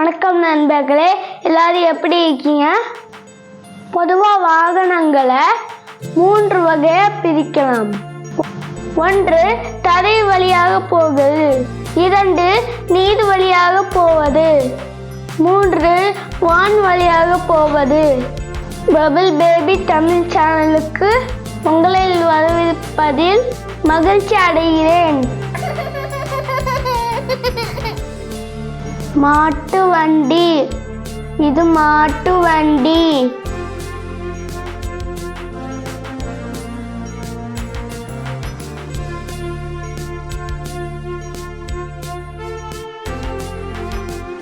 வணக்கம் நண்பர்களே எல்லாரும் எப்படி இருக்கீங்க? பொதுவாக வாகனங்களை மூன்று வகையாக பிரிக்கலாம். ஒன்று தரை வழியாக போகுது. இரண்டு நீர் வழியாக போவது. மூன்று வான் வழியாக போவது. பபிள் பேபி தமிழ் சேனலுக்கு உங்களை வரவிருப்பதில் மகிழ்ச்சி அடைகிறேன். மாட்டு வண்டி. இது மாட்டு வண்டி.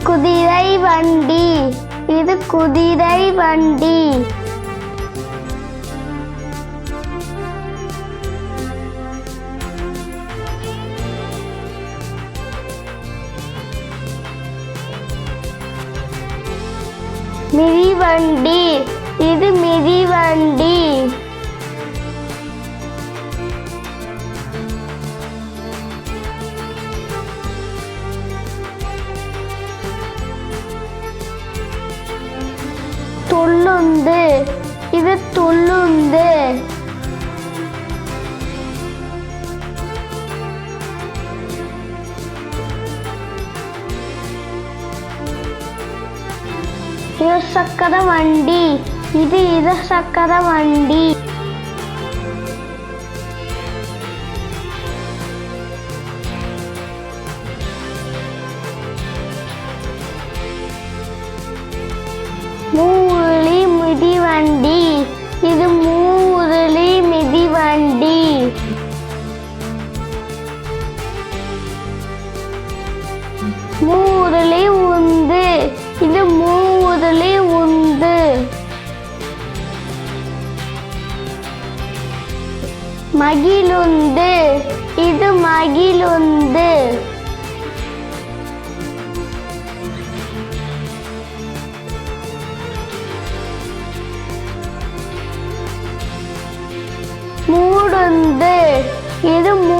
குதிரை வண்டி. இது குதிரை வண்டி. மிதிவண்டி. இது மிதிவண்டி. துள்ளுந்து இது துள்ளுந்து இருசக்கர வண்டி இது இருசக்கர வண்டி மூவுருளி மிதிவண்டி. இது மூ மகிழுந்து இது மகிழுந்து. மூடுந்து இது மூ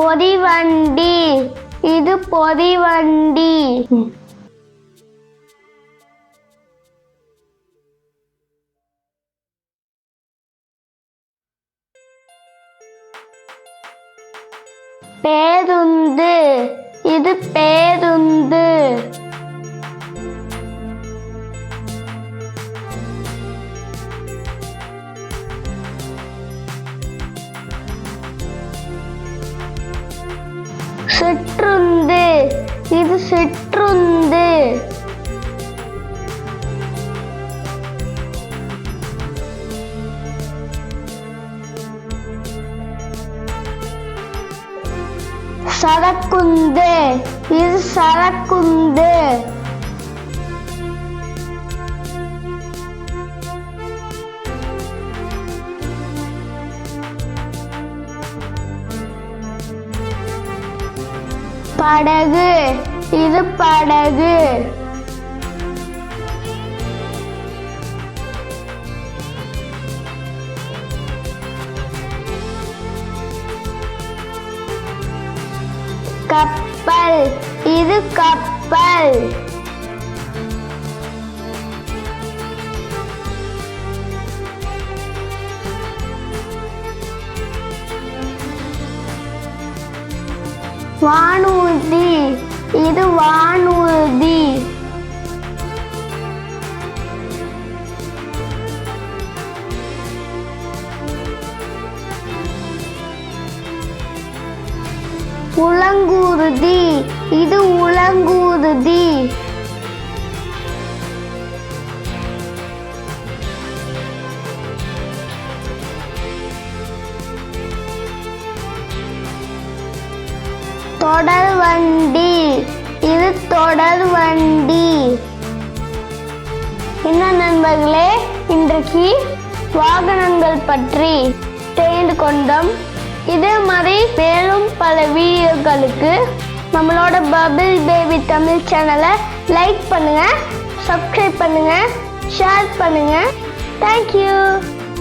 பொதிவண்டி. இது பொதிவண்டி. பேருந்து. இது பேருந்து. இது சிற்றுந்து சரக்குந்து இது சரக்குந்து படகு. இது படகு. கப்பல். இது கப்பல். வானூர்தி. இது வானூர்தி. உலங்கூர்தி இது தொடர் வண்டி. இது தொடர் வண்டி. என்ன நண்பர்களே இன்றைக்கு வாகனங்கள் பற்றி தெரிந்து கொண்டோம். இதே மாதிரி மேலும் பல வீடியோக்களுக்கு நம்மளோட பபிள் பேபி தமிழ் சேனலை லைக் பண்ணுங்கள் சப்ஸ்கிரைப் பண்ணுங்கள் ஷேர் பண்ணுங்கள் தேங்க்யூ